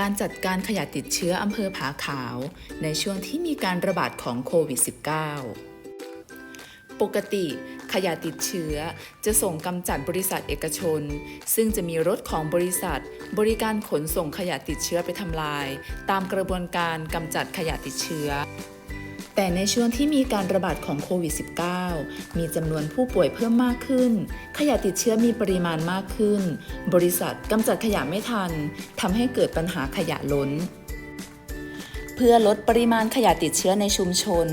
การจัดการขยะติดเชื้ออำเภอผาขาว ในช่วงที่มีการระบาดของโควิด -19 ปกติขยะติดเชื้อจะส่งกำจัดบริษัทเอกชน ซึ่งจะมีรถของบริษัท บริการขนส่งขยะติดเชื้อไปทำลาย ตามกระบวนการกำจัดขยะติดเชื้อ แต่ในช่วงที่มีการระบาดของโควิด -19 มีจำนวนผู้ป่วยเพิ่มมากขึ้น ขยะติดเชื้อมีปริมาณมากขึ้น บริษัทกำจัดขยะไม่ทันทำให้เกิดปัญหาขยะล้น เพื่อลดปริมาณขยะติดเชื้อในชุมชน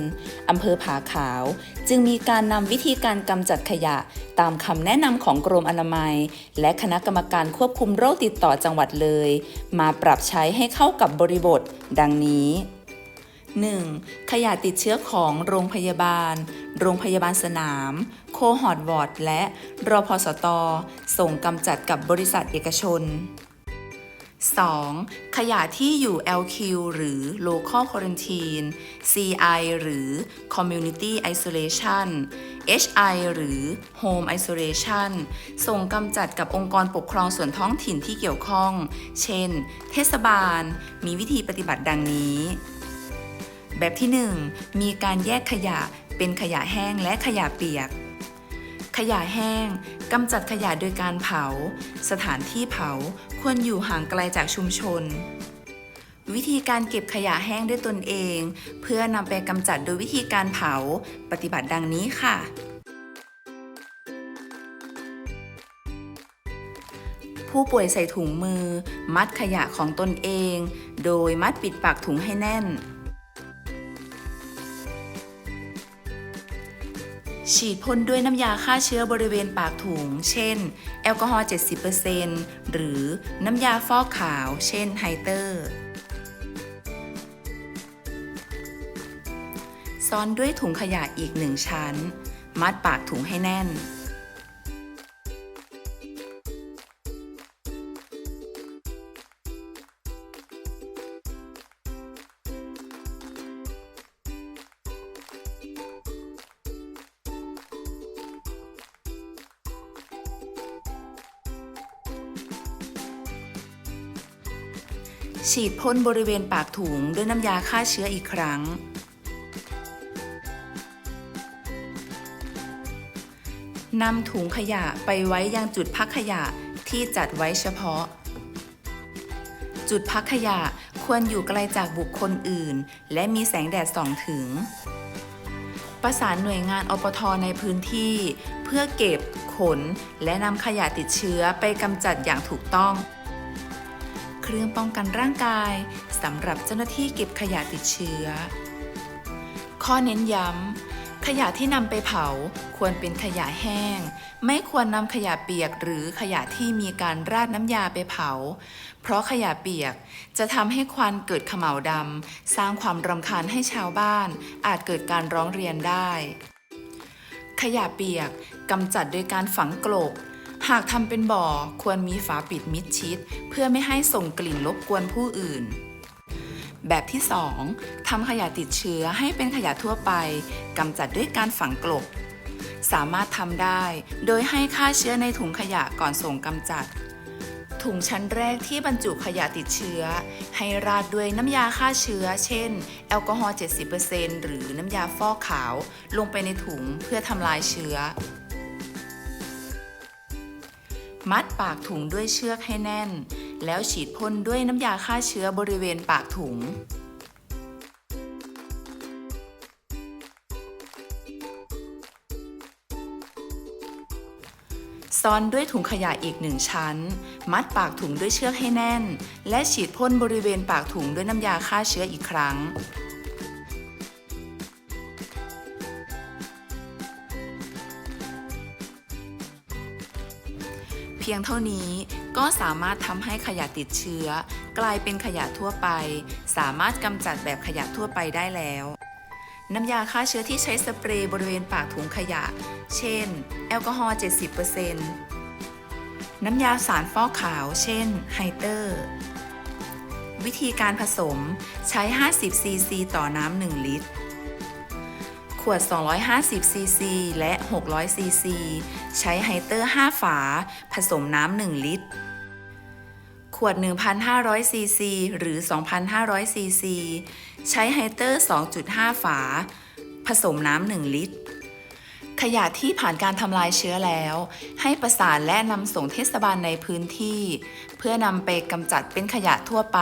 อำเภอผาขาว จึงมีการนำวิธีการกำจัดขยะตามคำแนะนำของกรมอนามัย และคณะกรรมการควบคุมโรคติดต่อจังหวัดเลย มาปรับใช้ให้เข้ากับบริบท ดังนี้ 1. ขยะติดเชื้อของโรงพยาบาล โรงพยาบาลสนาม โคฮอดวอร์ด และรอพสตส่งกำจัดกับบริษัทเอกชน 2. ขยะที่อยู่ LQ หรือ Local Quarantine CI หรือ Community Isolation HI หรือ Home Isolation ส่งกำจัดกับองค์กรปกครองส่วนท้องถิ่นที่เกี่ยวข้อง เช่น เทศบาล มีวิธีปฏิบัติดังนี้ แบบที่ 1 มีการแยกขยะเป็นขยะแห้งและขยะเปียก ขยะแห้งกำจัดขยะโดยการเผา สถานที่เผาควรอยู่ห่างไกลจากชุมชน วิธีการเก็บขยะแห้งด้วยตนเอง เพื่อนำไปกำจัดโดยวิธีการเผาปฏิบัติดังนี้ค่ะ ผู้ป่วยใส่ถุงมือ มัดขยะของตนเอง โดยมัดปิดปากถุงให้แน่น ฉีดพ่นด้วยน้ำยาฆ่าเชื้อบริเวณปากถุง เช่น แอลกอฮอล์ 70%หรือน้ำยาฟอกขาว เช่นไฮเตอร์ ซ้อนด้วยถุงขยะอีกหนึ่งชั้น มัดปากถุงให้แน่น ฉีดพ่นบริเวณปากถุงด้วยน้ำยาฆ่าเชื้ออีกครั้ง นำถุงขยะไปไว้ยังจุดพักขยะที่จัดไว้เฉพาะ จุดพักขยะควรอยู่ไกลจากบุคคลอื่น และมีแสงแดดส่องถึง ประสานหน่วยงานอปทในพื้นที่ เพื่อเก็บ ขน และนำขยะติดเชื้อไปกำจัดอย่างถูกต้อง เครื่องป้องกันร่างกายสำหรับเจ้าหน้าที่เก็บขยะติดเชื้อ ข้อเน้นย้ำ ขยะที่นำไปเผาควรเป็นขยะแห้ง ไม่ควรนำขยะเปียกหรือขยะที่มีการราดน้ำยาไปเผา เพราะขยะเปียกจะทำให้ควันเกิดเขม่าดำสร้างความรำคาญให้ชาวบ้าน อาจเกิดการร้องเรียนได้ ขยะเปียกกำจัดโดยการฝังกลบ หากทำเป็นบ่อควรมีฝาปิดมิดชิด เพื่อไม่ให้ส่งกลิ่นรบกวนผู้อื่น แบบที่ 2ทำขยะติดเชื้อให้เป็นขยะทั่วไปกำจัดด้วยการฝังกลบ สามารถทำได้ โดยให้ฆ่าเชื้อในถุงขยะก่อนส่งกำจัด ถุงชั้นแรกที่บรรจุขยะติดเชื้อ ให้ราดด้วยน้ำยาฆ่าเชื้อ เช่น แอลกอฮอล์ 70%หรือน้ำยาฟอกขาว ลงไปในถุงเพื่อทำลายเชื้อ มัดปากถุงด้วยเชือกให้แน่น แล้วฉีดพ่นด้วยน้ำยาฆ่าเชื้อบริเวณปากถุงซ้อนด้วยถุงขยะอีกหนึ่งชั้น มัดปากถุงด้วยเชือกให้แน่น และฉีดพ่นบริเวณปากถุงด้วยน้ำยาฆ่าเชื้ออีกครั้ง พียงเท่านี้ก็สามารถทำให้ขยะติดเชื้อ กลายเป็นขยะทั่วไป สามารถกำจัดแบบขยะทั่วไปได้แล้ว น้ำยาฆ่าเชื้อที่ใช้สเปรย์บริเวณปากถุงขยะ เช่น แอลกอฮอล์ 70%น้ำยาสารฟอกขาว เช่น ไฮเตอร์ วิธีการผสมใช้ 50 ซีซี ต่อน้ำ 1 ลิตร วด 250 ซีซี และ 600 ซีซี ใช้ไฮเตอร์ 5 ฝา ผสมน้ำ 1 ลิตร ขวด 1,500 ซีซี หรือ 2,500 ซีซี ใช้ไฮเตอร์ 2.5 ฝา ผสมน้ำ 1 ลิตร ขยะที่ผ่านการทำลายเชื้อแล้ว ให้ประสานและนำส่งเทศบาลในพื้นที่ เพื่อนำไปกำจัดเป็นขยะทั่วไป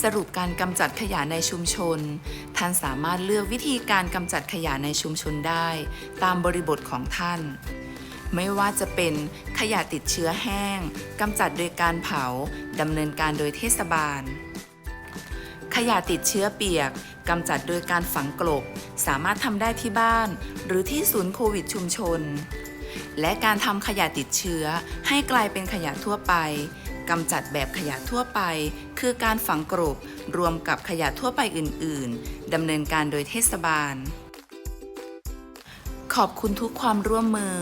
สรุปการกำจัดขยะในชุมชน ท่านสามารถเลือกวิธีการกำจัดขยะในชุมชนได้ ตามบริบทของท่าน ไม่ว่าจะเป็นขยะติดเชื้อแห้งกำจัดโดยการเผาดำเนินการโดยเทศบาล ขยะติดเชื้อเปียกกำจัดโดยการฝังกลบ สามารถทำได้ที่บ้าน หรือที่ศูนย์โควิดชุมชน และการทำขยะติดเชื้อให้กลายเป็นขยะทั่วไป กำจัดแบบขยะทั่วไป คือการฝังกลบรวมกับขยะทั่วไปอื่น ๆดำเนินการโดยเทศบาล ขอบคุณทุกความร่วมมือ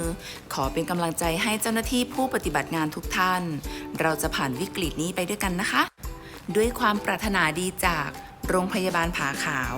ขอเป็นกำลังใจให้เจ้าหน้าที่ผู้ปฏิบัติงานทุกท่าน เราจะผ่านวิกฤตนี้ไปด้วยกันนะคะ ด้วยความปรารถนาดีจากโรงพยาบาลผาขาว